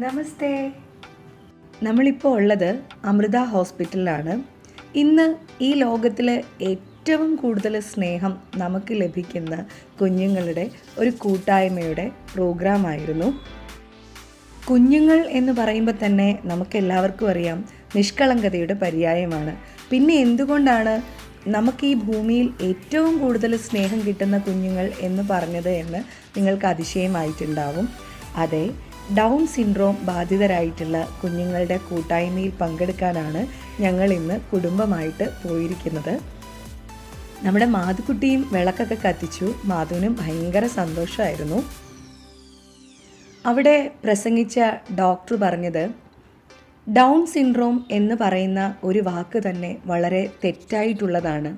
നമസ്തേ. നമ്മളിപ്പോൾ ഉള്ളത് അമൃത ഹോസ്പിറ്റലിലാണ്. ഇന്ന് ഈ ലോകത്തിലെ ഏറ്റവും കൂടുതൽ സ്നേഹം നമുക്ക് ലഭിക്കുന്ന കുഞ്ഞുങ്ങളുടെ ഒരു കൂട്ടായ്മയുടെ പ്രോഗ്രാമായിരുന്നു. കുഞ്ഞുങ്ങൾ എന്ന് പറയുമ്പോൾ തന്നെ നമുക്ക് എല്ലാവർക്കും അറിയാം നിഷ്കളങ്കതയുടെ പര്യായമാണ്. പിന്നെ എന്തുകൊണ്ടാണ് നമുക്ക് ഈ ഭൂമിയിൽ ഏറ്റവും കൂടുതൽ സ്നേഹം കിട്ടുന്ന കുഞ്ഞുങ്ങൾ എന്ന് പറഞ്ഞത് എന്ന് നിങ്ങൾക്ക് അതിശയമായിട്ടുണ്ടാവും. അതെ ഡൗൺ സിൻഡ്രോം ബാധിതരായിട്ടുള്ള കുഞ്ഞുങ്ങളുടെ കൂട്ടായ്മയിൽ പങ്കെടുക്കാനാണ് ഞങ്ങൾ ഇന്ന് കുടുംബമായിട്ട് പോയിരിക്കുന്നത്. നമ്മുടെ മാധുക്കുട്ടിയും വിളക്കൊക്കെ കത്തിച്ചു. മാധുവിനും ഭയങ്കര സന്തോഷമായിരുന്നു. അവിടെ പ്രസംഗിച്ച ഡോക്ടർ പറഞ്ഞത് ഡൗൺ സിൻഡ്രോം എന്ന് പറയുന്ന ഒരു വാക്ക് തന്നെ വളരെ തെറ്റായിട്ടുള്ളതാണ്.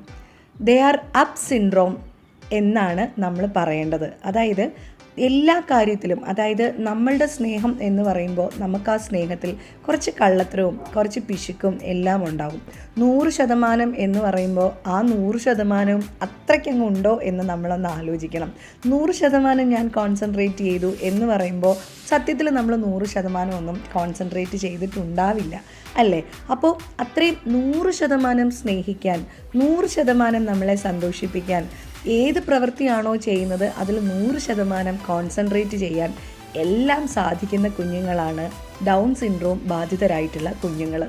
ദേ ആർ അപ്പ് സിൻഡ്രോം എന്നാണ് നമ്മൾ പറയേണ്ടത്. അതായത് എല്ലാ കാര്യത്തിലും അതായത് നമ്മളുടെ സ്നേഹം എന്ന് പറയുമ്പോൾ നമുക്ക് ആ സ്നേഹത്തിൽ കുറച്ച് കള്ളത്തരവും കുറച്ച് പിശുക്കും എല്ലാം ഉണ്ടാകും. നൂറ് ശതമാനം എന്ന് പറയുമ്പോൾ ആ നൂറ് ശതമാനവും അത്രയ്ക്കങ്ങ് ഉണ്ടോ എന്ന് നമ്മളൊന്ന് ആലോചിക്കണം. നൂറ് ശതമാനം ഞാൻ കോൺസെൻട്രേറ്റ് ചെയ്തു എന്ന് പറയുമ്പോൾ സത്യത്തിൽ നമ്മൾ നൂറ് ശതമാനം ഒന്നും കോൺസെൻട്രേറ്റ് ചെയ്തിട്ടുണ്ടാവില്ല അല്ലേ? അപ്പോൾ അത്രയും നൂറ് ശതമാനം സ്നേഹിക്കാൻ നൂറ് ശതമാനം നമ്മളെ സന്തോഷിപ്പിക്കാൻ ഏത് പ്രവൃത്തിയാണോ ചെയ്യുന്നത് അതിൽ നൂറ് ശതമാനം കോൺസെൻട്രേറ്റ് ചെയ്യാൻ എല്ലാം സാധിക്കുന്ന കുഞ്ഞുങ്ങളാണ് ഡൗൺ സിൻഡ്രോം ബാധിതരായിട്ടുള്ള കുഞ്ഞുങ്ങൾ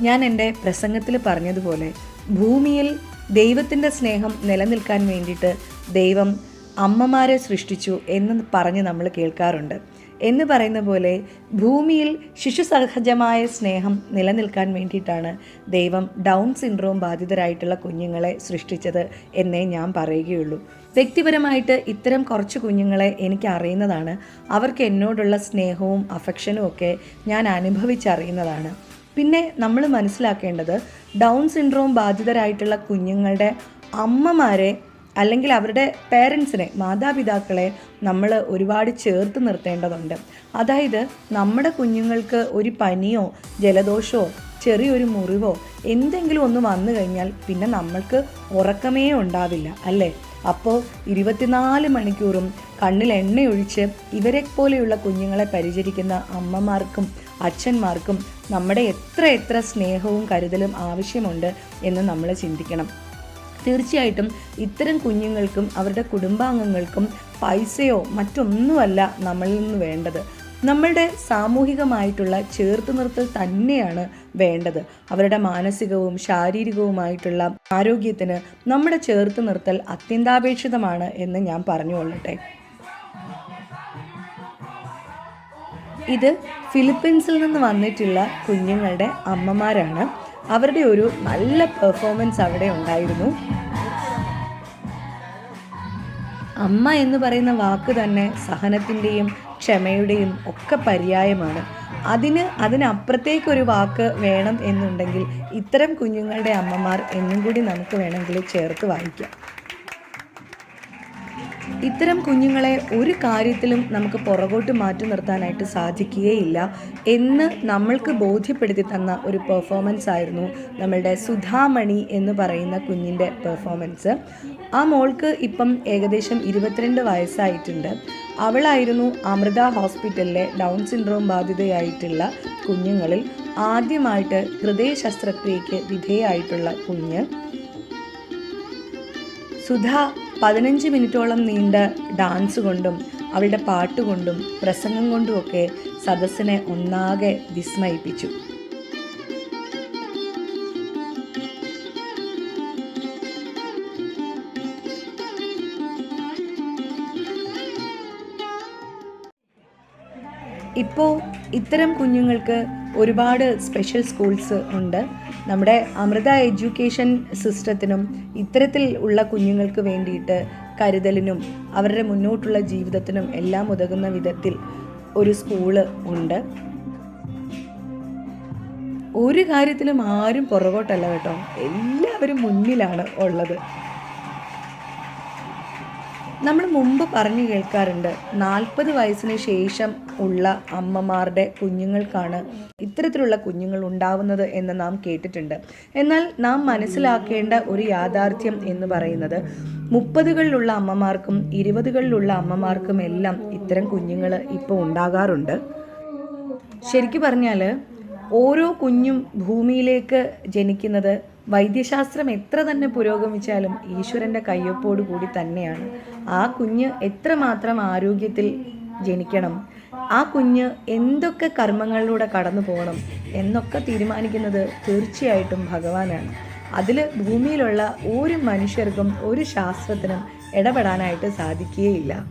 ഞാൻ എന്റെ പ്രസംഗത്തിൽ പറഞ്ഞതുപോലെ ഭൂമിയിൽ ദൈവത്തിന്റെ സ്നേഹം നിലനിൽക്കാൻ വേണ്ടിയിട്ട് ദൈവം അമ്മമാരെ സൃഷ്ടിച്ചു എന്ന് പറഞ്ഞ് നമ്മൾ കേൾക്കാറുണ്ട്. എന്ന് പറയുന്ന പോലെ ഭൂമിയിൽ ശിശുസഹജമായ സ്നേഹം നിലനിൽക്കാൻ വേണ്ടിയിട്ടാണ് ദൈവം ഡൗൺ സിൻഡ്രോം ബാധിതരായിട്ടുള്ള കുഞ്ഞുങ്ങളെ സൃഷ്ടിച്ചത് എന്നേ ഞാൻ പറയുകയുള്ളൂ. വ്യക്തിപരമായിട്ട് ഇത്തരം കുറച്ച് കുഞ്ഞുങ്ങളെ എനിക്ക് അറിയുന്നതാണ്. അവർക്ക് എന്നോടുള്ള സ്നേഹവും അഫക്ഷനും ഒക്കെ ഞാൻ അനുഭവിച്ചറിയുന്നതാണ്. പിന്നെ നമ്മൾ മനസ്സിലാക്കേണ്ടത് ഡൗൺ സിൻഡ്രോം ബാധിതരായിട്ടുള്ള കുഞ്ഞുങ്ങളുടെ അമ്മമാരെ അല്ലെങ്കിൽ അവരുടെ പേരൻസിനെ മാതാപിതാക്കളെ നമ്മൾ ഒരുപാട് ചേർത്ത് നിർത്തേണ്ടതുണ്ട്. അതായത് നമ്മുടെ കുഞ്ഞുങ്ങൾക്ക് ഒരു പനിയോ ജലദോഷമോ ചെറിയൊരു മുറിവോ എന്തെങ്കിലും ഒന്ന് വന്നു കഴിഞ്ഞാൽ പിന്നെ നമ്മൾക്ക് ഉറക്കമേ ഉണ്ടാവില്ല അല്ലേ? അപ്പോൾ ഇരുപത്തിനാല് മണിക്കൂറും കണ്ണിൽ എണ്ണയൊഴിച്ച് ഇവരെ പോലെയുള്ള കുഞ്ഞുങ്ങളെ പരിചരിക്കുന്ന അമ്മമാർക്കും അച്ഛന്മാർക്കും നമ്മുടെ എത്ര എത്ര സ്നേഹവും കരുതലും ആവശ്യമുണ്ട് എന്ന് നമ്മൾ ചിന്തിക്കണം. തീർച്ചയായിട്ടും ഇത്തരം കുഞ്ഞുങ്ങൾക്കും അവരുടെ കുടുംബാംഗങ്ങൾക്കും പൈസയോ മറ്റൊന്നുമല്ല നമ്മളിൽ നിന്ന് വേണ്ടത്. നമ്മളുടെ സാമൂഹികമായിട്ടുള്ള ചേർത്ത് നിർത്തൽ തന്നെയാണ് വേണ്ടത്. അവരുടെ മാനസികവും ശാരീരികവുമായിട്ടുള്ള ആരോഗ്യത്തിന് നമ്മുടെ ചേർത്ത് നിർത്തൽ അത്യന്താപേക്ഷിതമാണ് എന്ന് ഞാൻ പറഞ്ഞുകൊള്ളട്ടെ. ഇത് ഫിലിപ്പീൻസിൽ നിന്ന് വന്നിട്ടുള്ള കുഞ്ഞുങ്ങളുടെ അമ്മമാരാണ്. അവരുടെ ഒരു നല്ല പെർഫോമൻസ് അവിടെ ഉണ്ടായിരുന്നു. അമ്മ എന്ന് പറയുന്ന വാക്ക് തന്നെ സഹനത്തിന്റെയും ക്ഷമയുടെയും ഒക്കെ പര്യായമാണ്. അതിന് അതിനപ്പുറത്തേക്കൊരു വാക്ക് വേണം എന്നുണ്ടെങ്കിൽ ഇത്തരം കുഞ്ഞുങ്ങളുടെ അമ്മമാർ എന്നും കൂടി നമുക്ക് വേണമെങ്കിൽ ചേർത്ത് വായിക്കാം. ഇത്തരം കുഞ്ഞുങ്ങളെ ഒരു കാര്യത്തിലും നമുക്ക് പുറകോട്ട് മാറ്റി നിർത്താനായിട്ട് സാധിക്കുകയില്ല എന്ന് നമ്മൾക്ക് ബോധ്യപ്പെടുത്തി തന്ന ഒരു പെർഫോമൻസ് ആയിരുന്നു നമ്മളുടെ സുധാമണി എന്ന് പറയുന്ന കുഞ്ഞിന്റെ പെർഫോമൻസ് ആ മോൾക്ക് ഇപ്പം ഏകദേശം ഇരുപത്തിരണ്ട് വയസ്സായിട്ടുണ്ട്. അവളായിരുന്നു അമൃത ഹോസ്പിറ്റലിലെ ഡൗൺ സിൻഡ്രോം ബാധിതയായിട്ടുള്ള കുഞ്ഞുങ്ങളിൽ ആദ്യമായിട്ട് ഹൃദയ ശസ്ത്രക്രിയയ്ക്ക് വിധേയമായിട്ടുള്ള കുഞ്ഞ്. സുധ പതിനഞ്ച് മിനിറ്റോളം നീണ്ട ഡാൻസ് കൊണ്ടും അവളുടെ പാട്ടുകൊണ്ടും പ്രസംഗം കൊണ്ടുമൊക്കെ സദസ്സിനെ ഒന്നാകെ വിസ്മയിപ്പിച്ചു. ഇപ്പോൾ ഇത്തരം കുഞ്ഞുങ്ങൾക്ക് ഒരുപാട് സ്പെഷ്യൽ സ്കൂൾസ് ഉണ്ട്. നമ്മുടെ അമൃത എഡ്യൂക്കേഷൻ സിസ്റ്റത്തിനും ഇത്തരത്തിൽ ഉള്ള കുഞ്ഞുങ്ങൾക്ക് വേണ്ടിയിട്ട് കരുതലിനും അവരുടെ മുന്നോട്ടുള്ള ജീവിതത്തിനും എല്ലാം ഉതകുന്ന വിധത്തിൽ ഒരു സ്കൂൾ ഉണ്ട്. ഒരു കാര്യത്തിലും ആരും പുറകോട്ടല്ല കേട്ടോ. എല്ലാവരും മുന്നിലാണ് ഉള്ളത്. നമ്മൾ മുമ്പ് പറഞ്ഞു കേൾക്കാറുണ്ട് നാൽപ്പത് വയസ്സിന് ശേഷം ഉള്ള അമ്മമാരുടെ കുഞ്ഞുങ്ങൾക്കാണ് ഇത്തരത്തിലുള്ള കുഞ്ഞുങ്ങൾ ഉണ്ടാവുന്നത് എന്ന് നാം കേട്ടിട്ടുണ്ട്. എന്നാൽ നാം മനസ്സിലാക്കേണ്ട ഒരു യാഥാർത്ഥ്യം എന്ന് പറയുന്നത് മുപ്പതുകളിലുള്ള അമ്മമാർക്കും ഇരുപതുകളിലുള്ള അമ്മമാർക്കും എല്ലാം ഇത്തരം കുഞ്ഞുങ്ങൾ ഇപ്പോൾ ഉണ്ടാകാറുണ്ട്. ശരിക്കു പറഞ്ഞാൽ ഓരോ കുഞ്ഞും ഭൂമിയിലേക്ക് ജനിക്കുന്നത് വൈദ്യശാസ്ത്രം എത്ര തന്നെ പുരോഗമിച്ചാലും ഈശ്വരന്റെ കയ്യൊപ്പോട് കൂടി തന്നെയാണ്. ആ കുഞ്ഞ് എത്രമാത്രം ആരോഗ്യത്തിൽ ജനിക്കണം ആ കുഞ്ഞ് എന്തൊക്കെ കർമ്മങ്ങളിലൂടെ കടന്നു പോകണം എന്നൊക്കെ തീരുമാനിക്കുന്നത് തീർച്ചയായിട്ടും ഭഗവാനാണ്. അതിൽ ഭൂമിയിലുള്ള ഒരു മനുഷ്യർക്കും ഒരു ശാസ്ത്രത്തിനും ഇടപെടാനായിട്ട് സാധിക്കുകയില്ല.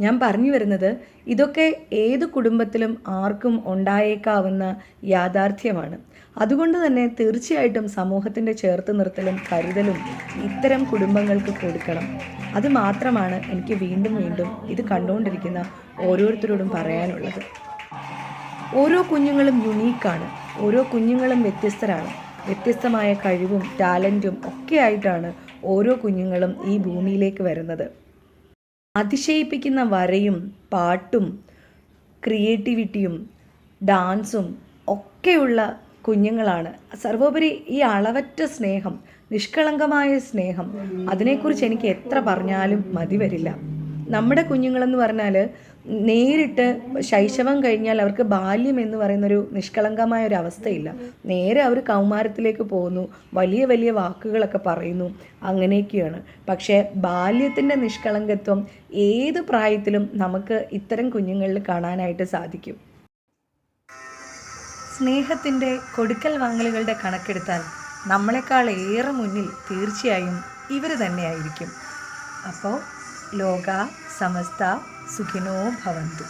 ഞാൻ പറഞ്ഞു വരുന്നത് ഇതൊക്കെ ഏത് കുടുംബത്തിലും ആർക്കും ഉണ്ടായേക്കാവുന്ന യാഥാർത്ഥ്യമാണ്. അതുകൊണ്ട് തന്നെ തീർച്ചയായിട്ടും സമൂഹത്തിന്റെ ചേർത്ത് നിർത്തലും കരുതലും ഇത്തരം കുടുംബങ്ങൾക്ക് കൊടുക്കണം. അത് മാത്രമാണ് എനിക്ക് വീണ്ടും വീണ്ടും ഇത് കണ്ടുകൊണ്ടിരിക്കുന്ന ഓരോരുത്തരോടും പറയാനുള്ളത്. ഓരോ കുഞ്ഞുങ്ങളും യുണീക്കാണ് ഓരോ കുഞ്ഞുങ്ങളും വ്യത്യസ്തരാണ്. വ്യത്യസ്തമായ കഴിവും ടാലന്റും ഒക്കെ ആയിട്ടാണ് ഓരോ കുഞ്ഞുങ്ങളും ഈ ഭൂമിയിലേക്ക് വരുന്നത്. അതിശയിപ്പിക്കുന്ന വരയും പാട്ടും ക്രിയേറ്റിവിറ്റിയും ഡാൻസും ഒക്കെയുള്ള കുഞ്ഞുങ്ങളാണ്. സർവോപരി ഈ അളവറ്റ സ്നേഹം നിഷ്കളങ്കമായ സ്നേഹം അതിനെക്കുറിച്ച് എനിക്ക് എത്ര പറഞ്ഞാലും മതി വരില്ല. നമ്മുടെ കുഞ്ഞുങ്ങളെന്ന് പറഞ്ഞാൽ നേരിട്ട് ശൈശവം കഴിഞ്ഞാൽ അവർക്ക് ബാല്യം എന്ന് പറയുന്നൊരു നിഷ്കളങ്കമായ ഒരു അവസ്ഥയില്ല. നേരെ അവർ കൗമാരത്തിലേക്ക് പോകുന്നു വലിയ വലിയ വാക്കുകളൊക്കെ പറയുന്നു അങ്ങനെയൊക്കെയാണ്. പക്ഷേ ബാല്യത്തിന്റെ നിഷ്കളങ്കത്വം ഏത് പ്രായത്തിലും നമുക്ക് ഇത്തരം കുഞ്ഞുങ്ങളിൽ കാണാനായിട്ട് സാധിക്കും. സ്നേഹത്തിന്റെ കൊടുക്കൽ വാങ്ങലുകളുടെ കണക്കെടുത്താൽ നമ്മളെക്കാൾ ഏറെ മുന്നിൽ തീർച്ചയായും ഇവർ തന്നെയായിരിക്കും. അപ്പോൾ ലോക സമസ്ത സുഖിനോ ഭവന്തു.